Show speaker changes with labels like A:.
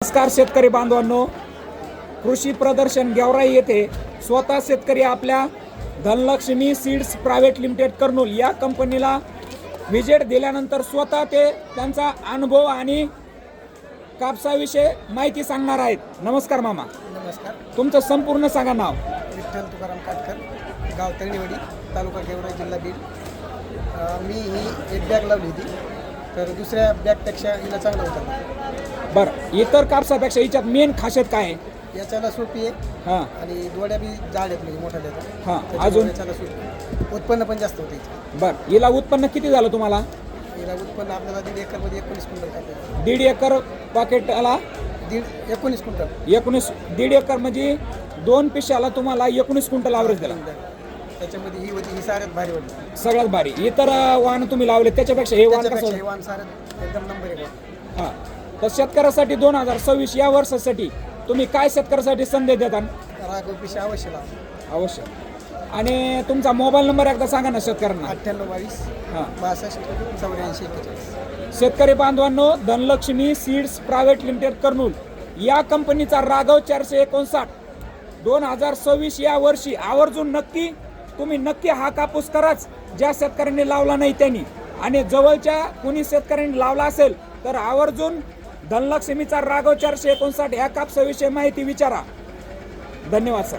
A: नमस्कार शेतकरी बांधवांनो. कृषी प्रदर्शन गेवराई येथे स्वतः शेतकरी आपल्या Dhanalakshmi seeds private limited Kurnool या कंपनीला व्हिजिट दिल्यानंतर स्वतः ते त्यांचा अनुभव आणि कापसाविषयी माहिती सांगणार आहेत. नमस्कार मामा.
B: नमस्कार.
A: तुमचं संपूर्ण सांगा नाव.
B: विठ्ठल तुकाराम काटकर गाव तळणीवाडी तालुका गेवराई जिल्हा बीड. मी ही एक बॅग लावली होती. तर दुसऱ्या बॅगपेक्षा हिला चांगला होता.
A: बरं इतर कापसापेक्षा हिच्यात मेन खासियत काय आहे?
B: याच्याला सोपी आहे.
A: हां.
B: आणि दोड्या बी जाड आहेत म्हणजे मोठ्या देतात
A: हां अजून?
B: याच्याला सोपी. उत्पन्न पण जास्त होतं
A: बरं हिला उत्पन्न किती झालं तुम्हाला?
B: हिला उत्पन्न आपल्याला दीड एकरमध्ये एकोणीस क्विंटल काढलं
A: दीड एकर पॉकेटला?
B: दीड एकोणीस क्विंटल.
A: एकोणीस दीड एकर म्हणजे दोन पिशाला तुम्हाला एकोणीस क्विंटल आवरेज दिला.
B: त्याच्यामध्ये ही होती ही साऱ्यात भारी वाटली
A: सगळ्यात भारी. इतर वाहन तुम्ही लावले त्याच्यापेक्षा हे वाहन
B: त्याच्यापेक्षा
A: कसं
B: हे वाण साऱ्यात एकदम नंबर एक.
A: हा. तर शेतकऱ्यासाठी दोन हजार सव्वीस या वर्षासाठी तुम्ही काय शेतकऱ्यासाठी संदेश देता
B: राघव पिशा अवश्य लावा.
A: अवश्य. आणि तुमचा मोबाईल नंबर एकदा सांगा ना शेतकऱ्यांना.
B: अठ्ठ्याण्णव बावीस
A: हां.
B: बासष्ट चौऱ्याऐंशी एक्केचाळीस.
A: शेतकरी बांधवांनो Dhanalakshmi seeds private limited Kurnool या कंपनीचा राघव चारशे एकोणसाठ. दोन हजार सव्वीस या वर्षी आवर्जून नक्की तुम्ही नक्की हा कापूस कराच. ज्या शेतकऱ्यांनी लावला नाही त्यांनी. आणि जवळच्या कुणी शेतकऱ्यांनी लावला असेल तर आवर्जून धनलक्ष्मीचा राघव चारशे एकोणसाठ या कापसाविषयी माहिती विचारा. धन्यवाद सर.